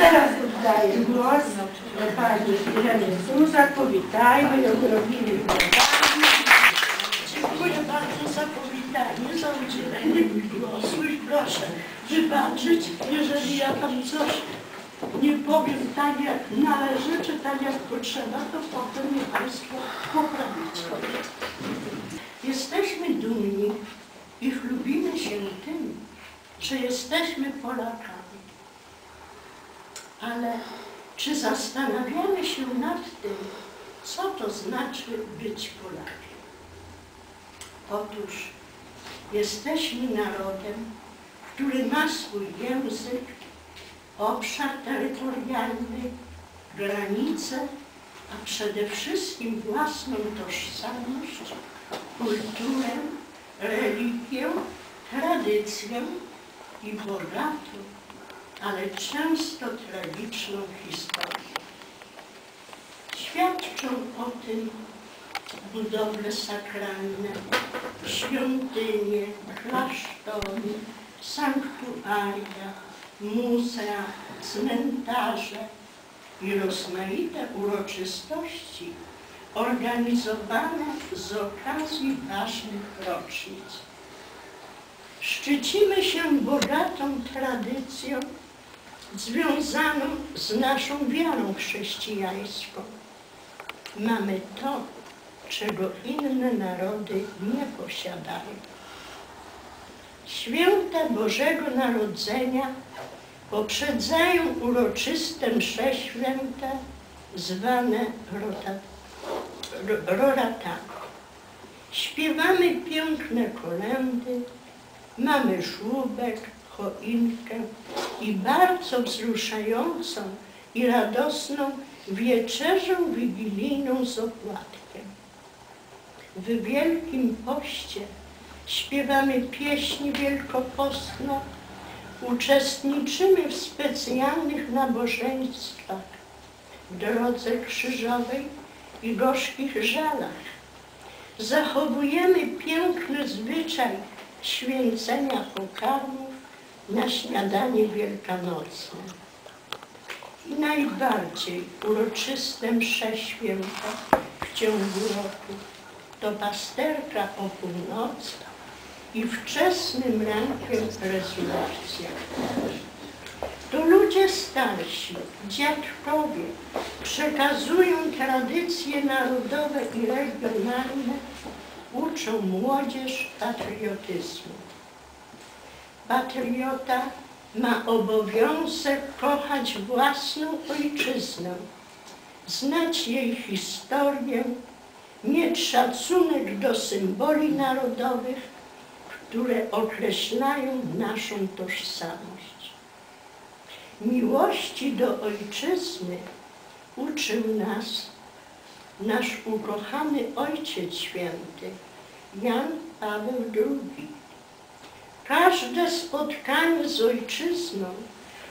Teraz oddaję głos pani Irenie Suzak. Powitajmy ją, robimy Dziękuję bardzo za powitanie, za udzielenie mi głosu i proszę wybaczyć, jeżeli ja tam coś nie powiem tak jak należy, czy tak jak potrzeba, to potem mnie Państwo poprawicie. Jesteśmy dumni i chlubimy się tym, że jesteśmy Polakami. Ale czy zastanawiamy się nad tym, co to znaczy być Polakiem? Otóż jesteśmy narodem, który ma swój język, obszar terytorialny, granice, a przede wszystkim własną tożsamość, kulturę, religię, tradycję i bogatą, ale często tragiczną historię. Świadczą o tym budowle sakralne, świątynie, klasztory, sanktuaria, muzea, cmentarze i rozmaite uroczystości organizowane z okazji ważnych rocznic. Szczycimy się bogatą tradycją związaną z naszą wiarą chrześcijańską. Mamy to, czego inne narody nie posiadają. Święta Bożego Narodzenia poprzedzają uroczyste msze święte zwane roratami. Śpiewamy piękne kolendy, mamy żłóbek, choinkę i bardzo wzruszającą i radosną wieczerzę wigilijną z opłatkiem. W Wielkim Poście śpiewamy pieśni wielkopostne, uczestniczymy w specjalnych nabożeństwach w drodze krzyżowej i gorzkich żalach. Zachowujemy piękny zwyczaj święcenia pokarmów na śniadanie wielkanocne. I najbardziej uroczyste msze w ciągu roku to pasterka o północy i wczesnym rankiem resurrekcja. To ludzie starsi, dziadkowie przekazują tradycje narodowe i regionalne, uczą młodzież patriotyzmu. Patriota ma obowiązek kochać własną ojczyznę, znać jej historię, mieć szacunek do symboli narodowych, które określają naszą tożsamość. Miłości do ojczyzny uczył nas nasz ukochany Ojciec Święty, Jan Paweł II. Każde spotkanie z ojczyzną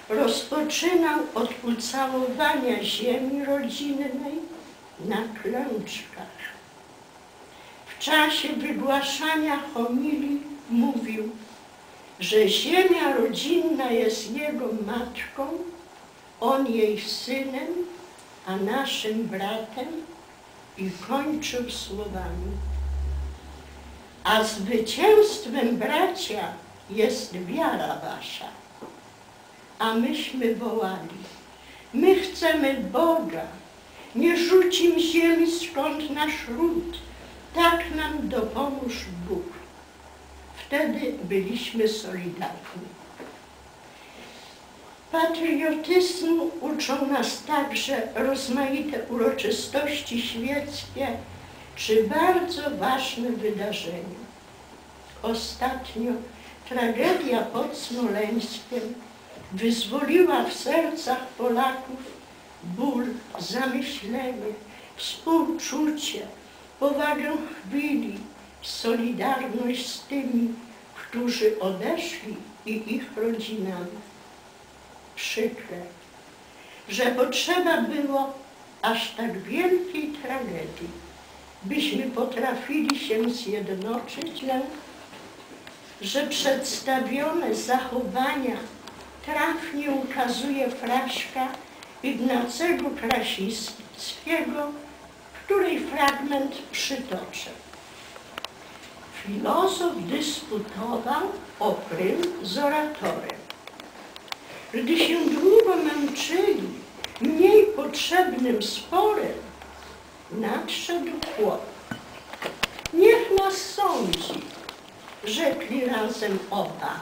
rozpoczynał od ucałowania ziemi rodzinnej na klęczkach. W czasie wygłaszania homilii mówił, że ziemia rodzinna jest jego matką, on jej synem, a naszym bratem i kończył słowami. A zwycięstwem bracia jest wiara wasza. A myśmy wołali, my chcemy Boga, nie rzucim ziemi skąd nasz ród, tak nam dopomóż Bóg. Wtedy byliśmy solidarni. Patriotyzmu uczą nas także rozmaite uroczystości świeckie czy bardzo ważne wydarzenia. Ostatnio tragedia pod Smoleńskiem wyzwoliła w sercach Polaków ból, zamyślenie, współczucie, powagę chwili, solidarność z tymi, którzy odeszli i ich rodzinami. Przykre, że potrzeba było aż tak wielkiej tragedii, byśmy potrafili się zjednoczyć, że przedstawione zachowania trafnie ukazuje fraszka Ignacego Krasińskiego, której fragment przytoczę. Filozof dysputował o prym z oratorem. Gdy się długo męczyli mniej potrzebnym sporem, nadszedł chłop. Niech nas sądzi, rzekli razem oba.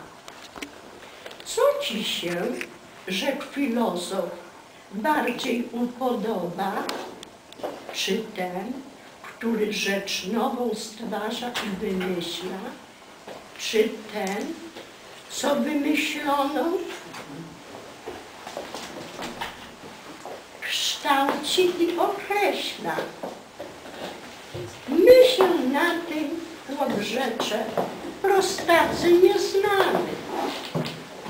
Co ci się, rzekł filozof, bardziej upodoba? Czy ten, który rzecz nową stwarza i wymyśla? Czy ten, co wymyślono, kształci i określa? Myśl na tym, chłop rzecze, prostacy nie znamy.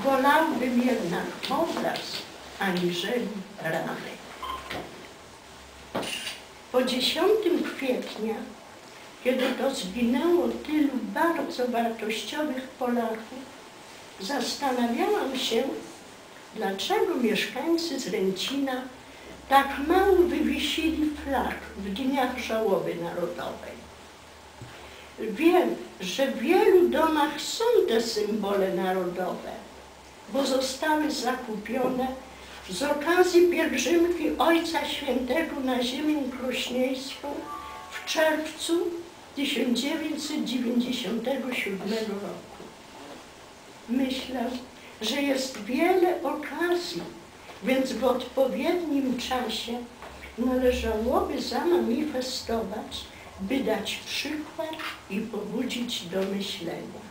Wolałbym jednak obraz, aniżeli ramy. Po 10 kwietnia, kiedy to zginęło tylu bardzo wartościowych Polaków, zastanawiałam się, dlaczego mieszkańcy Zręcina tak mało wywiesili flag w dniach żałoby narodowej. Wiem, że w wielu domach są te symbole narodowe, bo zostały zakupione z okazji pielgrzymki Ojca Świętego na ziemię krośnieńską w czerwcu 1997 roku. Myślę, że jest wiele okazji, więc w odpowiednim czasie należałoby zamanifestować, by dać przykład i pobudzić do myślenia.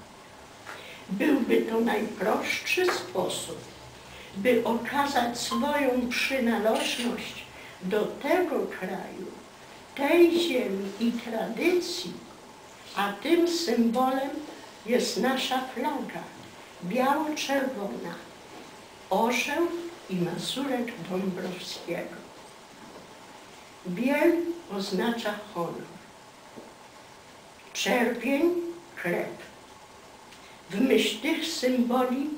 Byłby to najprostszy sposób, by okazać swoją przynależność do tego kraju, tej ziemi i tradycji, a tym symbolem jest nasza flaga biało-czerwona, orzeł i mazurek Dąbrowskiego. Biel oznacza honor, czerwień chleb. W myśl tych symboli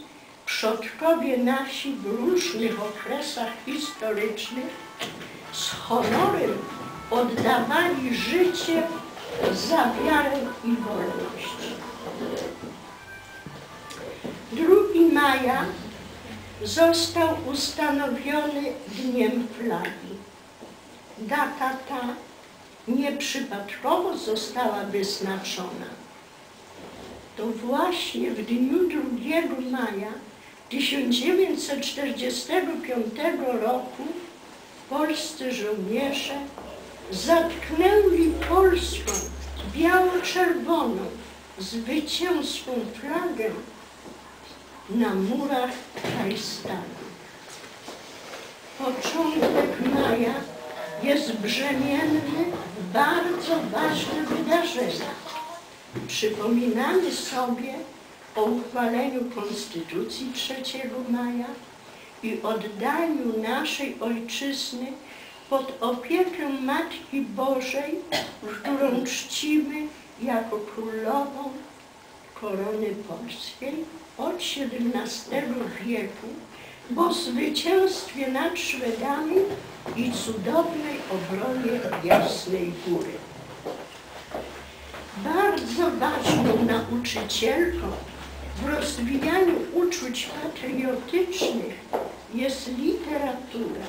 przodkowie nasi w różnych okresach historycznych z honorem oddawali życie za wiarę i wolność. 2 maja został ustanowiony Dniem Flagi. Data ta nieprzypadkowo została wyznaczona. To właśnie w dniu 2 maja 1945 roku polscy żołnierze zatknęli polską biało-czerwoną zwycięską flagę na murach Tajstanu. Początek maja jest brzemienny w bardzo ważne wydarzenia. Przypominamy sobie o uchwaleniu Konstytucji 3 maja i oddaniu naszej Ojczyzny pod opiekę Matki Bożej, którą czcimy jako królową korony polskiej od XVII wieku po zwycięstwie nad Szwedami i cudownej obronie Jasnej Góry. Bardzo ważną nauczycielką w rozwijaniu uczuć patriotycznych jest literatura,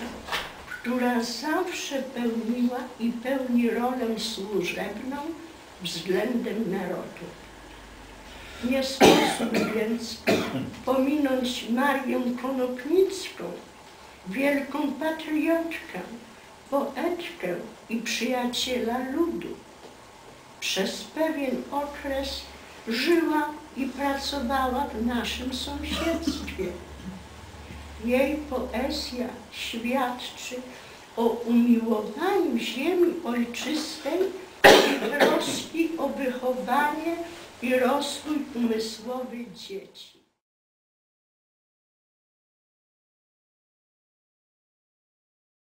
która zawsze pełniła i pełni rolę służebną względem narodu. Nie sposób więc pominąć Marię Konopnicką, wielką patriotkę, poetkę i przyjaciela ludu. Przez pewien okres żyła i pracowała w naszym sąsiedztwie. Jej poezja świadczy o umiłowaniu ziemi ojczystej i troski o wychowanie i rozwój umysłowy dzieci.